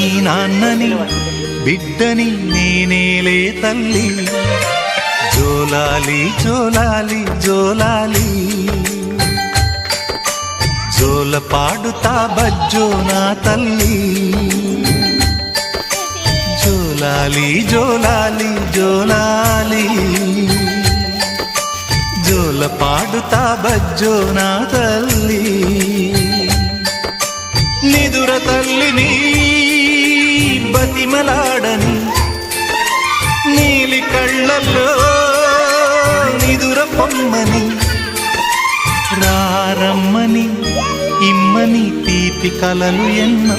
నాన్నని బిడ్డని నేనేలే తల్లి. జోలాలి జోలాలి జోలాలి. జోల పాడుతా బజ్జో నా తల్లి. జోలాలి జోలాలి జోలాలి. జోల పాడుతా బజ్జో నా తల్లి. నిదుర తల్లిని దిరిమలాడని నీలి కళ్ళల్లో నిదుర పొమ్మని రారమ్మని ఇమ్మని తీపి కలలు ఎన్నో.